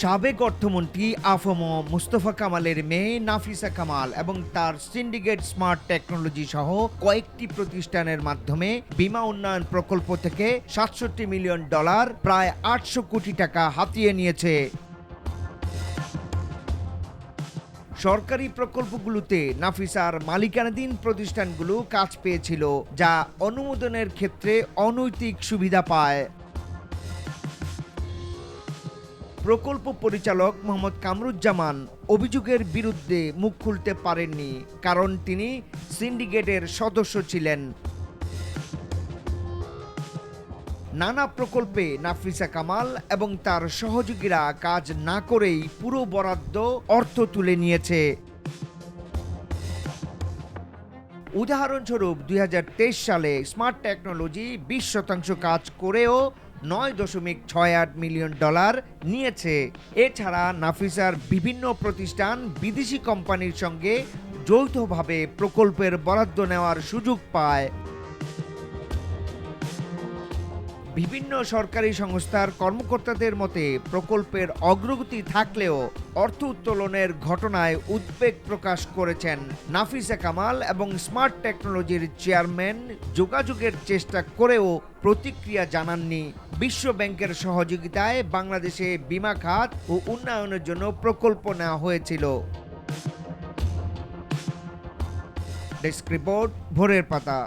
সাবেক অর্থমন্ত্রী আফম মুস্তফা কামালের মেয়ে নাফিসা কামাল এবং তার সিন্ডিকেট স্মার্ট টেকনোলজি সহ কয়েকটি প্রতিষ্ঠানের মাধ্যমে বিমা উন্নয়ন প্রকল্প থেকে সাতষট্টি মিলিয়ন ডলার, প্রায় আটশো কোটি টাকা হাতিয়ে নিয়েছে। সরকারি প্রকল্পগুলোতে নাফিসার মালিকানাধীন প্রতিষ্ঠানগুলো কাজ পেয়েছিল, যা অনুমোদনের ক্ষেত্রে অনৈতিক সুবিধা পায়। প্রকল্প পরিচালক মোহাম্মদ কামরুজ্জামান অভিযোগের বিরুদ্ধে মুখ খুলতে পারেননি, কারণ তিনি সিন্ডিকেটের সদস্য ছিলেন। নানা প্রকল্পে নাফিসা কামাল এবং তার সহযোগীরা কাজ না করেই পুরো বরাদ্দ অর্থ তুলে নিয়েছে। উদাহরণস্বরূপ দুই হাজার তেইশ সালে স্মার্ট টেকনোলজি বিশ শতাংশ কাজ করেও নয় দশমিক ছয় আট মিলিয়ন ডলার নিয়েছে। এছাড়া নাফিসার বিভিন্ন প্রতিষ্ঠান বিদেশি কোম্পানির সঙ্গে যৌথভাবে প্রকল্পের বরাদ্দ নেওয়ার সুযোগ পায়। বিভিন্ন সরকারি সংস্থার কর্মকর্তাদের মতে, প্রকল্পের অগ্রগতি থাকলেও অর্থ উত্তোলনের ঘটনায় উদ্বেগ প্রকাশ করেছেন নাফিসা কামাল এবং স্মার্ট টেকনোলজির চেয়ারম্যান যোগাযোগের চেষ্টা করেও প্রতিক্রিয়া জানাননি। বিশ্ব ব্যাংকের সহযোগিতায় বাংলাদেশে বিমা খাত ও উন্নয়নের জন্য প্রকল্প নেওয়া হয়েছিল। ডেস্ক রিপোর্ট, ভোরের পাতা।